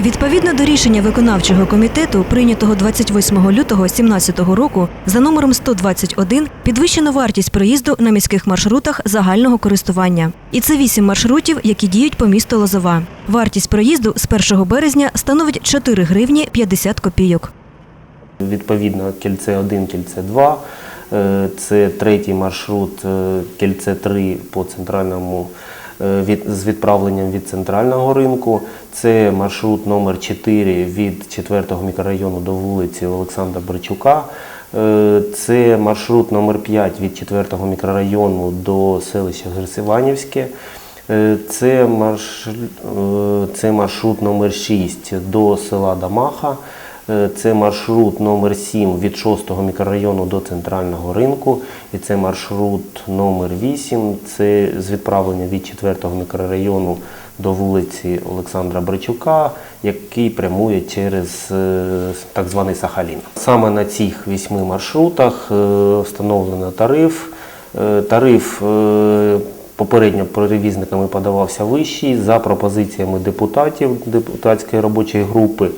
Відповідно до рішення виконавчого комітету, прийнятого 28 лютого 2017 року, за номером 121 підвищено вартість проїзду на міських маршрутах загального користування. І це вісім маршрутів, які діють по місту Лозова. Вартість проїзду з 1 березня становить 4 гривні 50 копійок. Відповідно, кільце 1, кільце 2. Е, Це третій маршрут, е, кільце 3 по центральному е, від, з відправленням від центрального ринку. Це маршрут номер 4 від 4-го мікрорайону до вулиці Олександра Бричука. Е, Це маршрут номер 5 від 4-го мікрорайону до селища Герсиванівське. Е, Це, марш... е, це маршрут номер 6 до села Дамаха. Е, Це маршрут номер 7 від 6-го мікрорайону до центрального ринку. І це маршрут номер 8 це з відправлення від 4-го мікрорайону до вулиці Олександра Бричука, який прямує через е, так званий Сахалін. Саме на цих вісьми маршрутах е, встановлено тариф. Тариф попередньо перевізниками подавався вищий. За пропозиціями депутатів депутатської робочої групи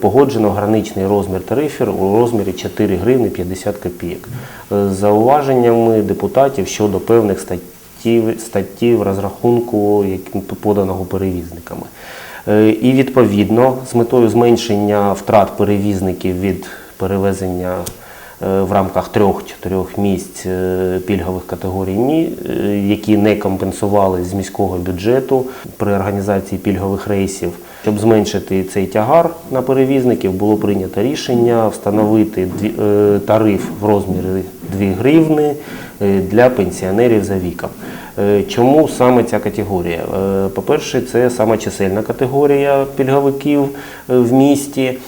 погоджено граничний розмір тарифів у розмірі 4 гривни 50 копійок. Е, З зауваженнями депутатів щодо певних статтів, статтів розрахунку, поданого перевізниками. Е, І відповідно з метою зменшення втрат перевізників від перевезення е, в рамках трьох-чотирьох місць е, пільгових категорій, мі- е, які не компенсували з міського бюджету при організації пільгових рейсів. Щоб зменшити цей тягар на перевізників, було прийнято рішення встановити е, тариф в розмірі 2 гривни е, для пенсіонерів за віком. Е, Чому саме ця категорія? Е, По-перше, це саме чисельна категорія пільговиків е, в місті.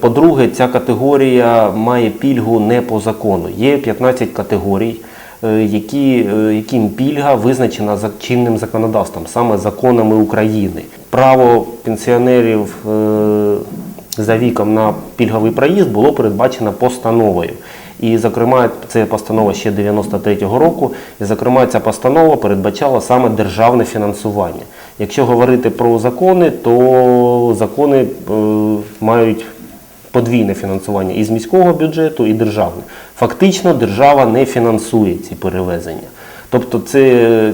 По-друге, ця категорія має пільгу не по закону. Є 15 категорій, які, яким пільга визначена за чинним законодавством, саме законами України. Право пенсіонерів за віком на пільговий проїзд було передбачено постановою. І, зокрема, це постанова ще 93-го року. І, зокрема, ця постанова передбачала саме державне фінансування. Якщо говорити про закони, то закони е, мають подвійне фінансування і з міського бюджету, і державне. Фактично, держава не фінансує ці перевезення. Тобто це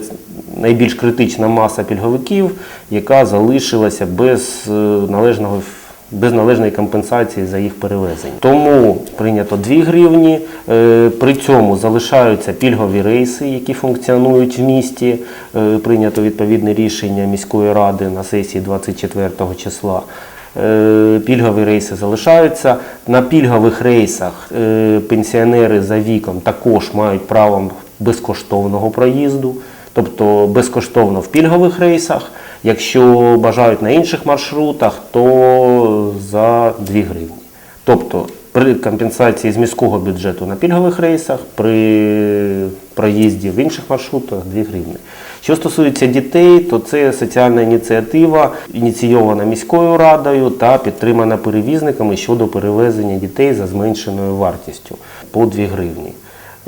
найбільш критична маса пільговиків, яка залишилася без е, належного без належної компенсації за їх перевезення. Тому прийнято 2 гривні. Е, При цьому залишаються пільгові рейси, які функціонують в місті. Е, Прийнято відповідне рішення міської ради на сесії 24 числа. Е, Пільгові рейси залишаються. На пільгових рейсах пенсіонери за віком також мають право безкоштовного проїзду, тобто безкоштовно в пільгових рейсах. Якщо бажають на інших маршрутах, то за 2 гривні. Тобто при компенсації з міського бюджету на пільгових рейсах, при проїзді в інших маршрутах 2 гривні. Що стосується дітей, то це соціальна ініціатива, ініційована міською радою та підтримана перевізниками щодо перевезення дітей за зменшеною вартістю по 2 гривні.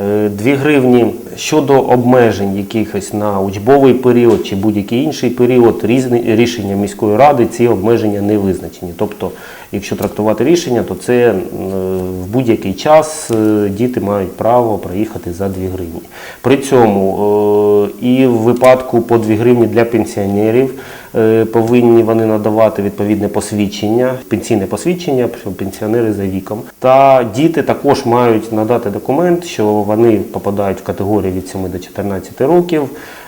Е, 2 гривні щодо обмежень якихось на учбовий період чи будь-який інший період, різні рішення міської ради ці обмеження не визначені. Тобто, якщо трактувати рішення, то це е, в будь-який час е, діти мають право проїхати за 2 гривні. При цьому е, і в випадку по 2 гривні для пенсіонерів е, повинні вони надавати відповідне посвідчення, пенсійне посвідчення, що пенсіонери за віком. Та діти також мають надати документ, що вони попадають в категорію від 7 до 14 років,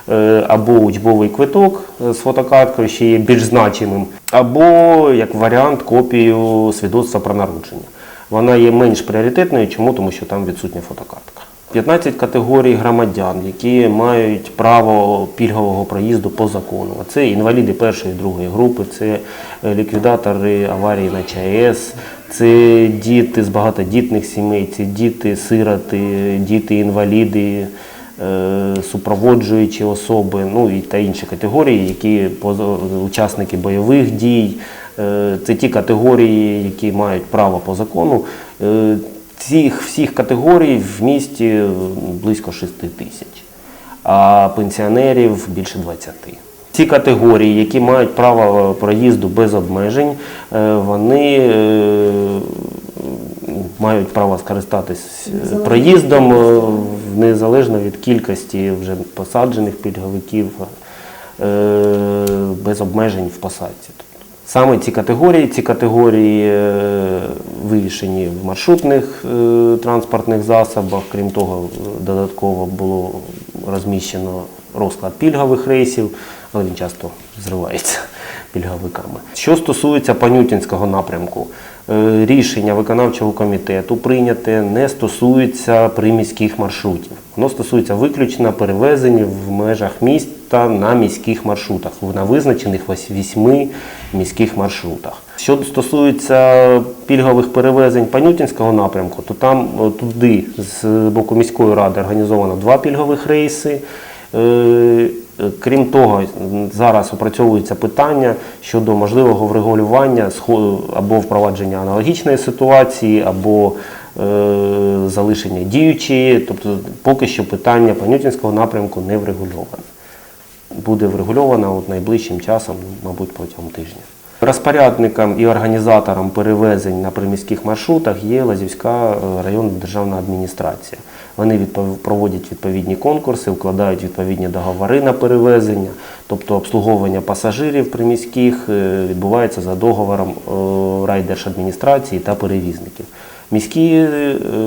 е, або учбовий квиток е, з фотокарткою, ще є більш значимим, або як варіант копію свідоцтва про народження. Вона є менш пріоритетною. Чому? Тому що там відсутня фотокартка. 15 категорій громадян, які мають право пільгового проїзду по закону. Це інваліди першої і другої групи, це е, ліквідатори аварії на ЧАЕС, це діти з багатодітних сімей, це діти-сироти, діти-інваліди, е, супроводжуючі особи, ну і та інші категорії, які учасники бойових дій. Е, Це ті категорії, які мають право по закону. Цих всіх категорій в місті близько 6 тисяч, а пенсіонерів більше 20. Ці категорії, які мають право проїзду без обмежень, е, вони е, мають право скористатись е, проїздом незалежно від кількості вже посаджених пільговиків без обмежень в посадці. Саме ці категорії, ці категорії е, вивішені в маршрутних е, транспортних засобах. Крім того, е, додатково було розміщено розклад пільгових рейсів, але він часто зривається пільговиками. Що стосується Панютінського напрямку, рішення виконавчого комітету прийняте не стосується приміських маршрутів. Воно стосується виключно перевезень в межах міста на міських маршрутах, на визначених вісьми міських маршрутах. Що стосується пільгових перевезень Панютінського напрямку, то там е, туди з боку міської ради організовано два пільгових рейси. Е, е, Крім того, зараз опрацьовується питання щодо можливого врегулювання або впровадження аналогічної ситуації, або е, залишення діючої. Тобто поки що питання Панютінського напрямку не врегульоване. Буде врегульовано от найближчим часом, мабуть, протягом тижня. Розпорядником і організатором перевезень на приміських маршрутах є Лазівська е, районна державна адміністрація. Вони проводять відповідні конкурси, укладають відповідні договори на перевезення, тобто обслуговування пасажирів приміських е, відбувається за договором е, райдержадміністрації та перевізників. Міські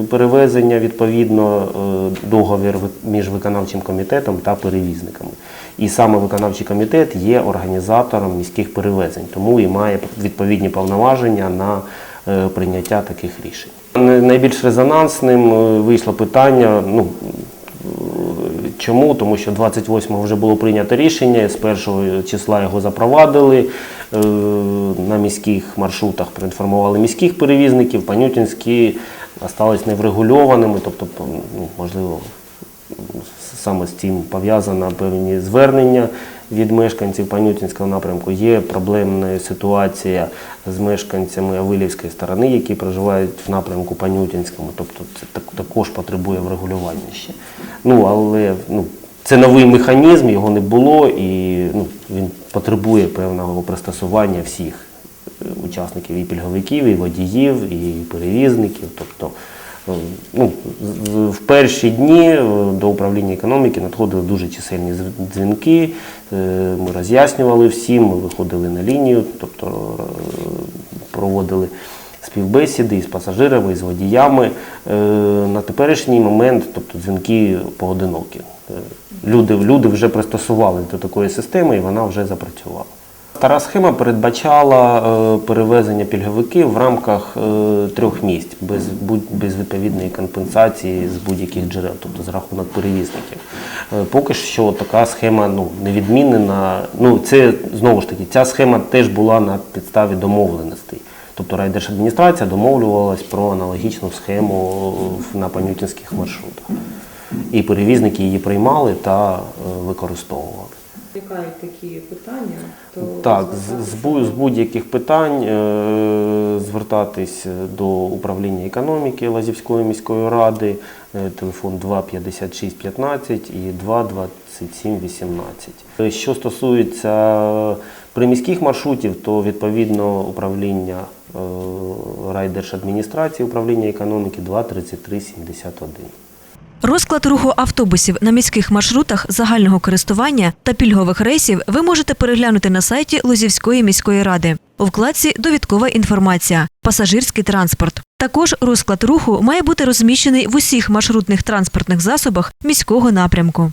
перевезення відповідно договір між виконавчим комітетом та перевізниками. І саме виконавчий комітет є організатором міських перевезень, тому і має відповідні повноваження на е, прийняття таких рішень. Найбільш резонансним е, вийшло питання. Ну, Чому? Тому що 28-го вже було прийнято рішення, з 1 числа його запровадили. е, На міських маршрутах проінформували міських перевізників, панютінські остались неврегульованими, тобто, ну, можливо, саме з цим пов'язано певні звернення від мешканців Панютінського напрямку. Є проблемна ситуація з мешканцями Авилівської сторони, які проживають в напрямку Панютінському. Тобто це також потребує врегулювання ще. Ну, але ну, це новий механізм, його не було, і ну, він потребує певного пристосування всіх е, учасників і пільговиків, і водіїв, і перевізників. Тобто, ну, з- з- в перші дні е, до управління економіки надходили дуже чисельні дзвінки. е, Ми роз'яснювали всім, ми виходили на лінію, тобто е, проводили співбесіди із пасажирами, із водіями. Е, На теперішній момент, тобто дзвінки поодинокі. Е, Люди, люди вже пристосувалися до такої системи і вона вже запрацювала. Стара схема передбачала е, перевезення пільговиків в рамках е, трьох місць без, без відповідної компенсації з будь-яких джерел, тобто за рахунок перевізників. Е, поки що така схема ну, не відмінена. Ну, це знову ж таки, ця схема теж була на підставі домовленостей. Тобто райдержадміністрація домовлювалась про аналогічну схему на панютінських маршрутах. І перевізники її приймали та використовували. Виникають такі питання, то Так, з, з, бу- з будь-яких питань е, звертатись до управління економіки Лазівської міської ради, е, телефон 2 56 15 і 2 27 18. Е, Що стосується приміських маршрутів, то відповідно управління е, райдержадміністрації, управління економіки 2 33 71. Розклад руху автобусів на міських маршрутах загального користування та пільгових рейсів ви можете переглянути на сайті Лозівської міської ради у вкладці Довідкова інформація, пасажирський транспорт. Також розклад руху має бути розміщений в усіх маршрутних транспортних засобах міського напрямку.